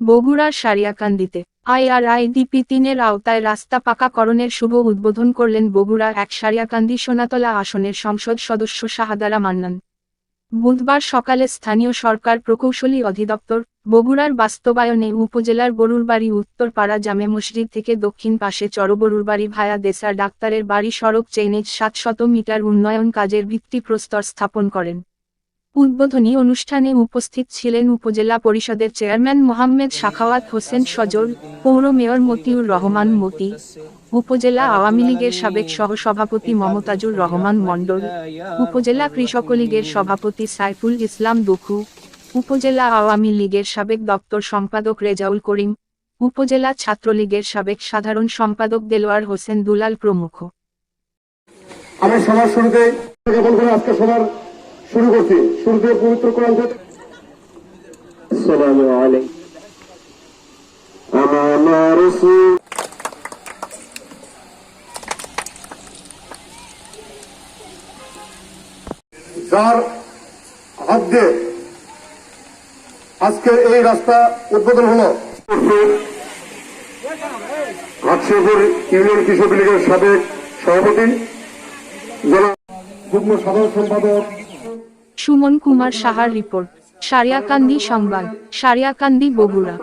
বগুড়ার সারিয়াকান্দিতে। আইআরআইডিপি তিনের আওতায় রাস্তা পাকাকরণের শুভ উদ্বোধন করলেন বগুড়া এক সারিয়াকান্দি সোনাতলা আসনের সংসদ সদস্য শাহাদারা মান্নান। বুধবার সকালে স্থানীয় সরকার প্রকৌশলী অধিদপ্তর, বগুড়ার বাস্তবায়নে উপজেলার গরুরবাড়ি উত্তরপাড়া জামে মসজিদ থেকে দক্ষিণ পাশে চরবরুরবাড়ি ভায়া দেসার ডাক্তারের বাড়ি সড়ক চেইনেজ সাতশত মিটার উন্নয়ন কাজের ভিত্তিপ্রস্তর স্থাপন করেন। উদ্বোধনী অনুষ্ঠানে উপস্থিত ছিলেন উপজেলা পরিষদের চেয়ারম্যান মোহাম্মদ শাখাওয়াত হোসেন সজল, পৌর মেয়র মতিউর রহমান মতি, উপজেলা আওয়ামী লীগের সাবেক সহসভাপতি মমতাজুর রহমান মণ্ডল, উপজেলা কৃষক লীগের সভাপতি সাইফুল ইসলাম দুখু, উপজেলা আওয়ামী লীগের সাবেক দপ্তর সম্পাদক রেজাউল করিম, উপজেলা ছাত্রলীগের সাবেক সাধারণ সম্পাদক দেলোয়ার হোসেন দুলাল প্রমুখ। আমি সবার শুরুতে করে আজকে সবার শুরু করছি। শুরুতে পবিত্র কোরআন থেকে আসসালামু যার হাত দিয়ে আজকে এই রাস্তা উদ্বোধন হলো হাটশিপুর ইউনিয়ন কৃষক লীগের সাবেক সভাপতি জেলা যুগ্ম সাধারণ সম্পাদক সুমন কুমার সাহার রিপোর্ট সারিয়াকান্দি সংবাদ সারিয়াকান্দি বগুড়া।